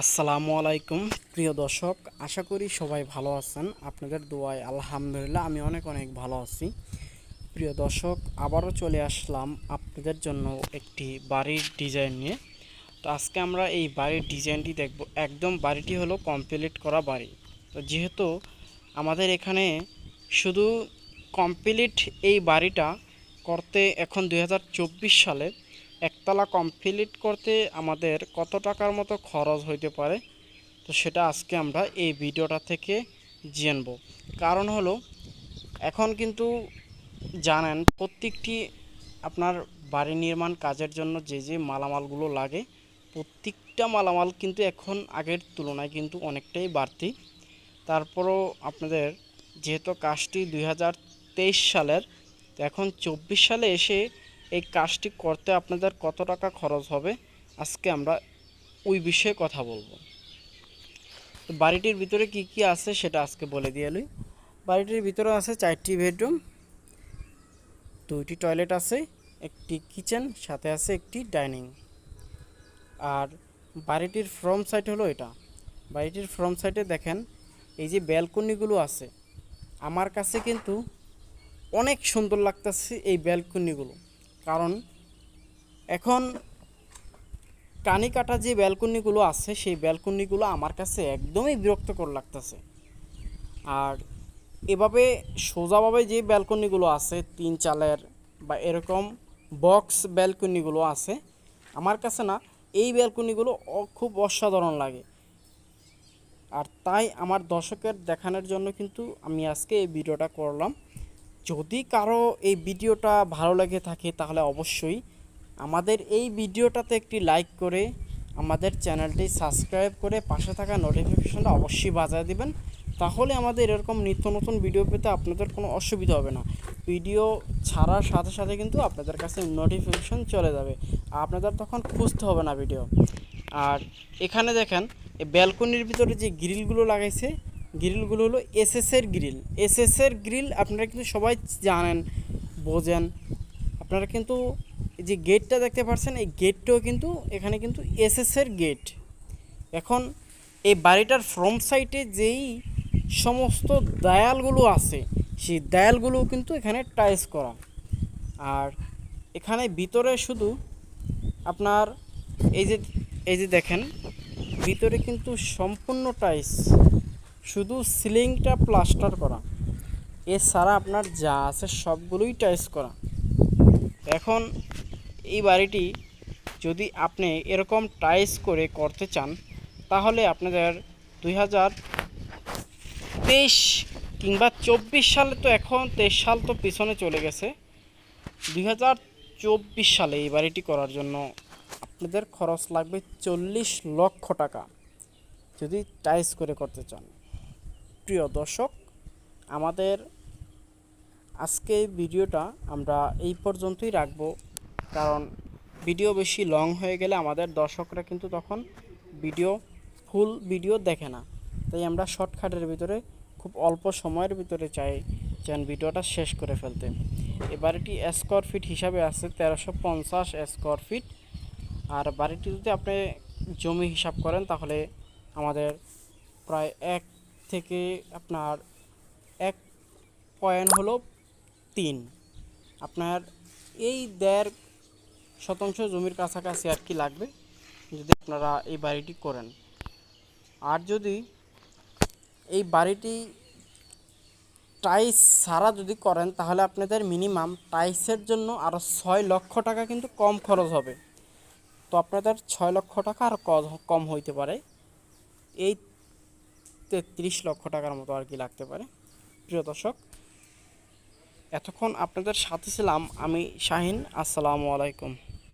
আসসালামু আলাইকুম। প্রিয় দর্শক, আশা করি সবাই ভালো আছেন। আপনাদের দোয়ায় আলহামদুলিল্লাহ আমি অনেক অনেক ভালো আছি। প্রিয় দর্শক, আবারও চলে আসলাম আপনাদের জন্য একটি বাড়ির ডিজাইন নিয়ে। তো আজকে আমরা এই বাড়ির ডিজাইনটি দেখব। একদম বাড়িটি হলো কমপ্লিট করা বাড়ি। তো যেহেতু আমাদের এখানে শুধু কমপ্লিট এই বাড়িটা করতে এখন দু হাজার চব্বিশ সালে একতলা কমপ্লিট করতে আমাদের কত টাকার মতো খরচ হইতে পারে? তো সেটা আজকে আমরা এই ভিডিওটা থেকে জানব। কারণ হলো, এখন কিন্তু জানেন, প্রত্যেকটি আপনার বাড়ি নির্মাণ কাজের জন্য যে যে মালামালগুলো লাগে, প্রত্যেকটা মালামাল কিন্তু এখন আগের তুলনায় কিন্তু অনেকটাই বাড়তি। তারপরও আপনাদের যেহেতু কাজটি দু হাজার তেইশ সালের এখন চব্বিশ সালে এসে এই কাজটি করতে আপনাদের কত টাকা খরচ হবে, আজকে আমরা ওই বিষয়ে কথা বলব। তো বাড়িটির ভিতরে কি কি আছে সেটা আজকে বলে দিয়ে লই। বাড়িটির ভিতরে আছে চারটি বেডরুম, দুইটি টয়লেট আছে, একটি কিচেন, সাথে আছে একটি ডাইনিং। আর বাড়িটির ফ্রন্ট সাইড হলো এটা। বাড়িটির ফ্রন্ট সাইডে দেখেন, এই যে ব্যালকনিগুলো আছে, আমার কাছে কিন্তু অনেক সুন্দর লাগতেছে এই ব্যালকনিগুলো। কারণ এখন কানি কাটা যে ব্যালকনিগুলো আছে, সেই ব্যালকনিগুলো আমার কাছে একদমই বিরক্তকর লাগতেছে। আর এভাবে সোজাভাবে যে ব্যালকনিগুলো আছে তিন চালের বা এরকম বক্স ব্যালকনিগুলো আছে, আমার কাছে না, এই ব্যালকনিগুলো খুব অসাধারণ লাগে। আর তাই আমার দর্শকের দেখানোর জন্য কিন্তু আমি আজকে এই ভিডিওটা করলাম। যদি কারও এই ভিডিওটা ভালো লেগে থাকে, তাহলে অবশ্যই আমাদের এই ভিডিওটাতে একটি লাইক করে আমাদের চ্যানেলটি সাবস্ক্রাইব করে পাশে থাকা নোটিফিকেশনটা অবশ্যই বাজায় দিবেন। তাহলে আমাদের এরকম নিত্য নতুন ভিডিও পেতে আপনাদের কোনো অসুবিধা হবে না। ভিডিও ছাড়ার সাথে সাথে কিন্তু আপনাদের কাছে নোটিফিকেশন চলে যাবে। আপনাদের তখন খুঁজতে হবে না ভিডিও। আর এখানে দেখেন, এই ব্যালকনির ভিতরে যে গ্রিলগুলো লাগাইছে গ্রিলগুলো হলো এসএসের গ্রিল। এসএসের গ্রিল আপনারা কিন্তু সবাই জানেন, বোঝেন। আপনারা কিন্তু যে গেটটা দেখতে পাচ্ছেন, এই গেটটাও কিন্তু, এখানে কিন্তু এসএসের গেট এখন এই বাড়িটার ফ্রন্ট সাইডে যেই সমস্ত দেয়ালগুলো আছে, সেই দেয়ালগুলো কিন্তু এখানে টাইস করা। আর এখানে ভিতরে শুধু আপনার এই যে এই যে দেখেন, ভিতরে কিন্তু সম্পূর্ণ টাইস শুধু সিলিংটা প্লাস্টার করা। এছাড়া আপনার যা আছে সবগুলোই টাইস করা। এখন এই বাড়িটি যদি আপনি এরকম টাইস করে করতে চান, তাহলে আপনাদের দুই হাজার তেইশ কিংবা চব্বিশ সালে তো এখন তেইশ সাল তো পিছনে চলে গেছে। দুই হাজার চব্বিশ সালে এই বাড়িটি করার জন্য আপনাদের খরচ লাগবে চল্লিশ লক্ষ টাকা। যদি টাইস করে করতে চান। প্রিয় দর্শক, আমাদের আজকে ভিডিওটা আমরা এই পর্যন্তই রাখব। কারণ ভিডিও বেশি লং হয়ে গেলে আমাদের দর্শকরা কিন্তু তখন ভিডিও, ফুল ভিডিও দেখে না। তাই আমরা শর্টকাটের ভিতরে, খুব অল্প সময়ের ভিতরে চাই যেন ভিডিওটা শেষ করে ফেলতে। বাড়িটি স্কোয়ার ফিট হিসাবে আছে, তেরোশো পঞ্চাশ স্কোয়ার ফিট আর বাড়িটি যদি আপনি জমি হিসাব করেন, তাহলে আমাদের প্রায় এক থেকে আপনার এক পয়েন্ট হলো তিন। আপনার এই দেড় শতাংশ জমির কাছাকাছি আর কি লাগবে যদি আপনারা এই বাড়িটি করেন। আর যদি এই বাড়িটি টাইস সারা যদি করেন, তাহলে আপনাদের মিনিমাম টাইসের জন্য আরও ছয় লক্ষ টাকা কিন্তু কম খরচ হবে। তো আপনাদের ছয় লক্ষ টাকা আর কম হইতে পারে। এই তেত্রিশ লক্ষ টাকার মতো আর কি লাগতে পারে। প্রিয় দর্শক, এতক্ষণ আপনাদের সাথে ছিলাম আমি শাহিন। আসসালামু আলাইকুম।